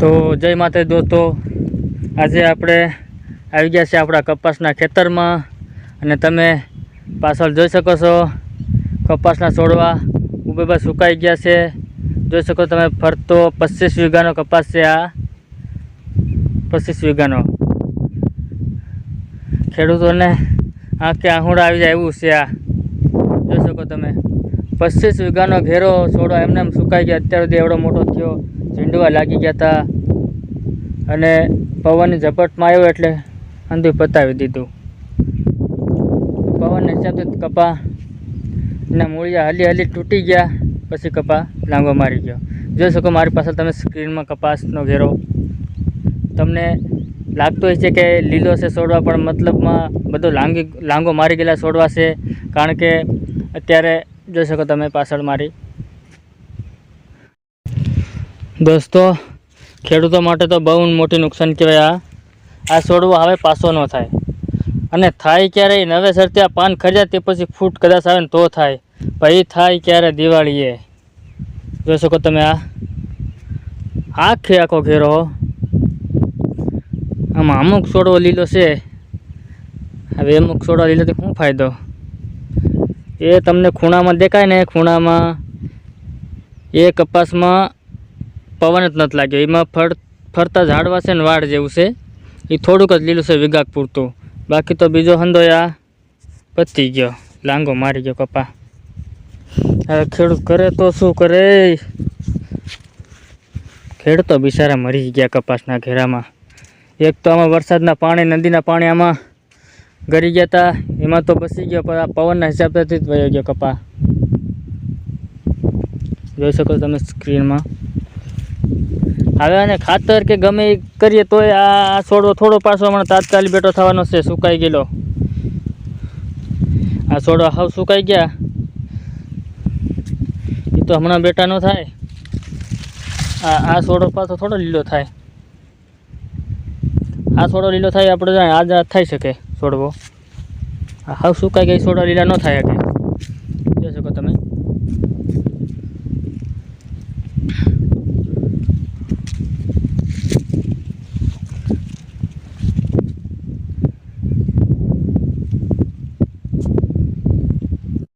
તો જય માતા દોસ્તો. આજે આપણે આવી ગયા છે આપણા કપાસના ખેતરમાં અને તમે પાછળ જોઈ શકો છો. કપાસના છોડવા ઊભે બસ સુકાઈ ગયા છે. જોઈ શકો તમે ફરતો પચીસ વીઘાનો કપાસ છે આ. પચીસ વીઘાનો. ખેડૂતોને આંખે આહુડા આવી જાય એવું છે આ. જોઈ શકો તમે. પચીસ વીઘાનો ઘેરો છોડવા એમને એમ સુકાઈ ગયા. અત્યાર સુધી એવડો મોટો થયો. ઝીંડવા લાગી ગયા હતા અને પવનની ઝપટમાં આવ્યો એટલે અંધું પતાવી દીધું. પવનને હિસાબે કપા એના મૂળિયા હલી હલી તૂટી ગયા, પછી કપા લાંગો મારી ગયો. જોઈ શકો મારી પાસે તમે સ્ક્રીનમાં કપાસનો ઘેરો. તમને લાગતો છે કે લીલો છે છોડવા પણ મતલબમાં બધો લાંગી લાંગો મારી ગયેલા છોડવા છે, કારણ કે અત્યારે જોઈ શકો તમે પાછળ મારી. દોસ્તો ખેડૂતો માટે તો બહુ મોટી નુકસાન કહેવાય આ. આ છોડવો હવે પાછો ન થાય. અને થાય ક્યારે? નવેસરથી આ પાન ખરીદ્યા તે પછી ફૂટ કદાચ આવે ને તો થાય. પછી થાય ક્યારે? દિવાળીએ. જોઈ શકો તમે આ. આખે આખો ઘેરો. આમાં અમુક છોડવો લીલો છે. હવે અમુક છોડવા લીલોથી શું ફાયદો? એ તમને ખૂણામાં દેખાય ને ખૂણામાં એ કપાસમાં પવન જ નથી લાગ્યો. એમાં ફર, ફરતા ઝાડવા છે ને વાડ જેવું છે. એ થોડુંક જ લીલું છે વિગાક પૂરતું. બાકી તો બીજો હંધો આ પતી ગયો. લાંગો મારી ગયો કપા. હવે ખેડૂત કરે તો શું કરે? ખેડૂતો બિચારા મરી ગયા કપાસના ઘેરામાં. એક તો આમાં વરસાદના પાણી, નદીના પાણી આમાં ગરી ગયા હતા એમાં તો બસી ગયો, પણ આ પવનના હિસાબથી જ વયો ગયો કપા. જોઈ શકો તમે સ્ક્રીનમાં. હવે આને ખાતર કે ગમે એ કરીએ તોય આ છોડવો થોડો પાછો હમણાં તાત્કાલિક બેઠો થવાનો છે, સુકાઈ ગયેલો. આ છોડવા હાવ સુકાઈ ગયા. એ તો હમણાં બેટા ન થાય. આ આ છોડો પાછો થોડો લીલો થાય. આ છોડો લીલો થાય, આપણે આજ થઈ શકે છોડવો હાવ સુકાઈ ગઈ છોડો લીલા ન થાય શકે